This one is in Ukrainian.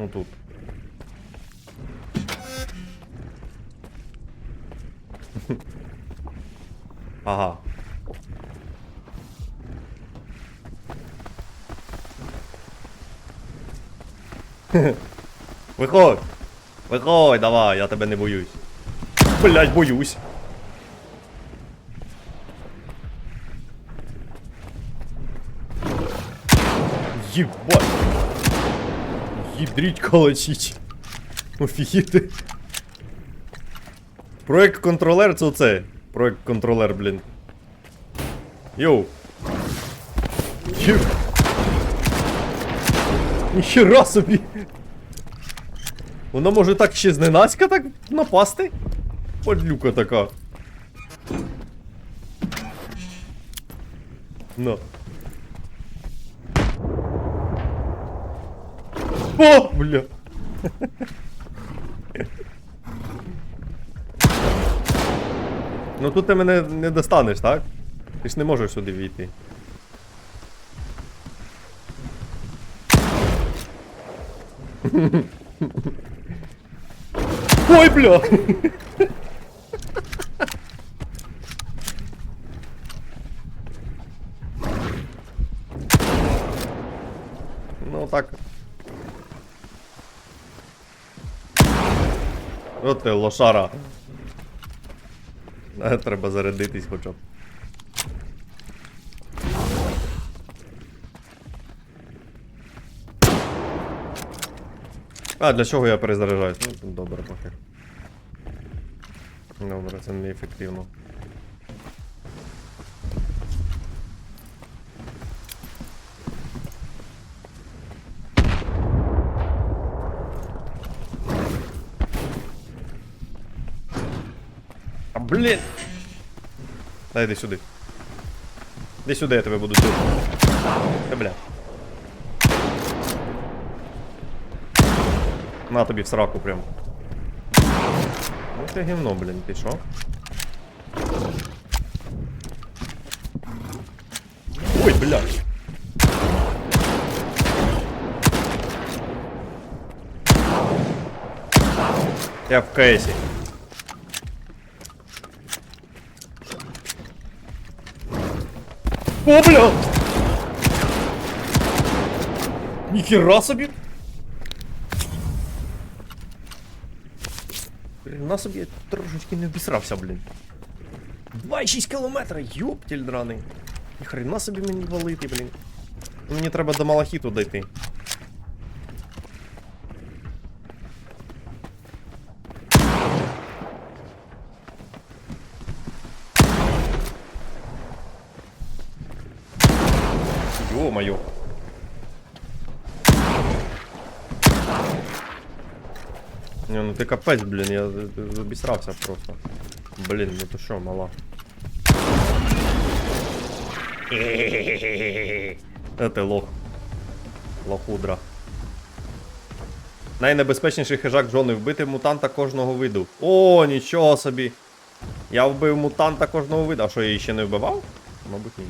Ну тут. Ага. Виходь! Виходь, давай, я тебе не боюсь. Блять, боюсь. Єбать. Їдріть колочіть. Офігіти. Проект контролер це оце. Проект контролер, блін. Йоу. Єв. Ніхера собі. Вона може так ще зненацька так напасти? Подлюка така. На. О, бля. Ну тут ти мене не достанеш, так? Ти ж не можеш сюди війти. Ой, бля! Ну так. От ти лошара. Е, Треба зарядитись хоча б. А, для чого я перезаряджаюсь? Ну, добре, поки. Добре, це неефективно. А блін! Дай йди сюди. Іди сюди, я тебе буду дути. Та бля. На тобі в сраку прям. Ну ти гівно, блін, ти що? Ой, бля. Я в кейсі. О, бля! Ніхера собі! На собі трошечки не обісрався, блін. 2,6 кілометра, ёптіль драний. Ніхрена хрена собі мені валити, блін. Мені треба до Малахіту дойти. Ё-моё. Не, ну ти капець, блін, я з- просто. Блін, ну то що, мала. Це лох. Лохудра. Найнебезпечніший хижак Джони вбити мутанта кожного виду. О, нічого собі. Я вбив мутанта кожного виду. А що я її ще не вбивав? Мабуть, ні.